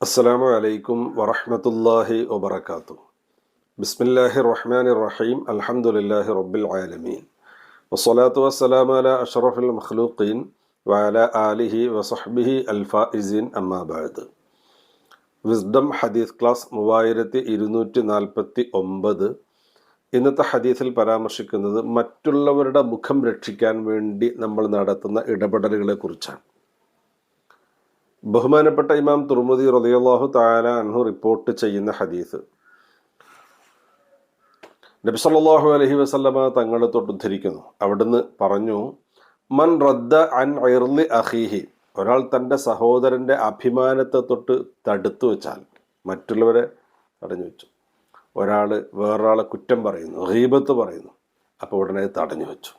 അസ്സലാമു അലൈക്കും വറഹമത്തല്ലാഹി വബർക്കാത്തു ബിസ്മില്ലാഹി റഹ്മാൻ റഹീം അലഹമുല്ലാഹി റബ്ബിൽ ആലമീൻ വസ്സലാത്തു വസ്സലാമു അലാ അഷറഫുൽ മഖ്ലൂഖീൻ വഅലാ ആലിഹി വസഹ്ബിഹി അൽഫാഇസീൻ അമ്മാബാദ് വിസ്ഡം ഹദീസ് ക്ലാസ് മൂവായിരത്തി ഇരുന്നൂറ്റി നാൽപ്പത്തി ഒമ്പത്. ഇന്നത്തെ ഹദീസിൽ പരാമർശിക്കുന്നത് മറ്റുള്ളവരുടെ മുഖം രക്ഷിക്കാൻ വേണ്ടി നമ്മൾ നടത്തുന്ന ഇടപെടലുകളെ കുറിച്ചാണ്. ബഹുമാനപ്പെട്ട ഇമാം തുർമുദി റളിയല്ലാഹു തആല അൻഹു റിപ്പോർട്ട് ചെയ്യുന്ന ഹദീസ്. നബി സല്ലല്ലാഹു അലൈഹി വസല്ലമ തങ്ങളെ തൊട്ട് ഉദ്ധരിക്കുന്നു. അവിടുന്ന് പറഞ്ഞു മൻ റദ്ദ അൻ ഇർലി അഹീഹി ഒരാൾ തന്റെ സഹോദരന്റെ അഭിമാനത്തെ തൊട്ട് തടുത്തു വെച്ചാൽ മറ്റുള്ളവരെ തടഞ്ഞു വെച്ചു. ഒരാൾ വേറൊരാളെ കുറ്റം പറയുന്നു ഹീബത്ത് പറയുന്നു അപ്പോൾ ഉടനെ തടഞ്ഞു വെച്ചു.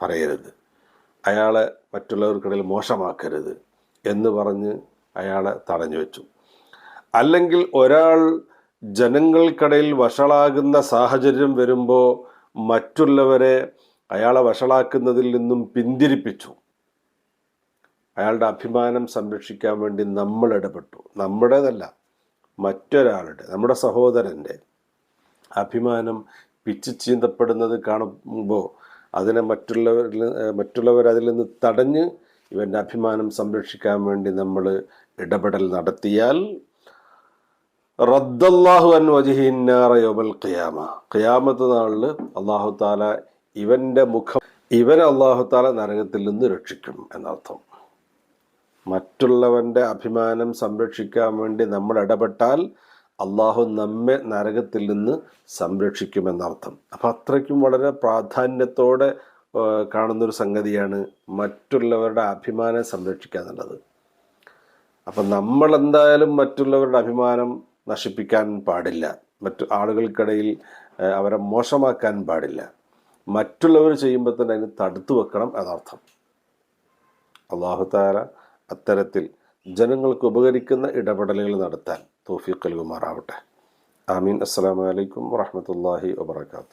പറയരുത്. അയാളെ മറ്റുള്ളവർക്കിടയിൽ മോശമാക്കരുത് എന്ന് പറഞ്ഞ് അയാളെ തടഞ്ഞു വെച്ചു. അല്ലെങ്കിൽ ഒരാൾ ജനങ്ങൾക്കിടയിൽ വഷളാകുന്ന സാഹചര്യം വരുമ്പോൾ മറ്റുള്ളവരെ അയാളെ വഷളാക്കുന്നതിൽ നിന്നും പിന്തിരിപ്പിച്ചു. അയാളുടെ അഭിമാനം സംരക്ഷിക്കാൻ വേണ്ടി നമ്മൾ ഇടപെട്ടു. നമ്മുടേതല്ല മറ്റൊരാളുടെ നമ്മുടെ സഹോദരന്റെ അഭിമാനം പിച്ചു ചീന്തപ്പെടുന്നത് കാണുമ്പോൾ അതിനെ മറ്റുള്ളവരിൽ മറ്റുള്ളവരതിൽ നിന്ന് തടഞ്ഞ് ഇവന്റെ അഭിമാനം സംരക്ഷിക്കാൻ വേണ്ടി നമ്മൾ ഇടപെടൽ നടത്തിയാൽ റദ്ദല്ലാഹു അൻ വജിഹിന്നാറയോബൽ ഖിയാമ. ഖിയാമത്ത് നാളിൽ അള്ളാഹു താല ഇവന്റെ മുഖം ഇവൻ അള്ളാഹു താല നരകത്തിൽ നിന്ന് രക്ഷിക്കും എന്നർത്ഥം. മറ്റുള്ളവന്റെ അഭിമാനം സംരക്ഷിക്കാൻ വേണ്ടി നമ്മൾ ഇടപെട്ടാൽ അള്ളാഹു നമ്മെ നരകത്തിൽ നിന്ന് സംരക്ഷിക്കുമെന്നർത്ഥം അപ്പം അത്രയ്ക്കും വളരെ പ്രാധാന്യത്തോടെ കാണുന്നൊരു സംഗതിയാണ് മറ്റുള്ളവരുടെ അഭിമാനം സംരക്ഷിക്കുക എന്നുള്ളത് അപ്പം നമ്മൾ എന്തായാലും മറ്റുള്ളവരുടെ അഭിമാനം നശിപ്പിക്കാൻ പാടില്ല. മറ്റു ആളുകൾക്കിടയിൽ അവരെ മോശമാക്കാൻ പാടില്ല. മറ്റുള്ളവർ ചെയ്യുമ്പോൾ തന്നെ അതിന് തടുത്തു വെക്കണം എന്നർത്ഥം. അള്ളാഹു താര അത്തരത്തിൽ ജനങ്ങൾക്ക് ഉപകരിക്കുന്ന ഇടപെടലുകൾ നടത്താൻ തോഫീഖ് നൽകുമാറാവട്ടെ. ആമീൻ. അസ്സലാമലൈക്കും വാഹമത്തല്ലാഹി വാത്തു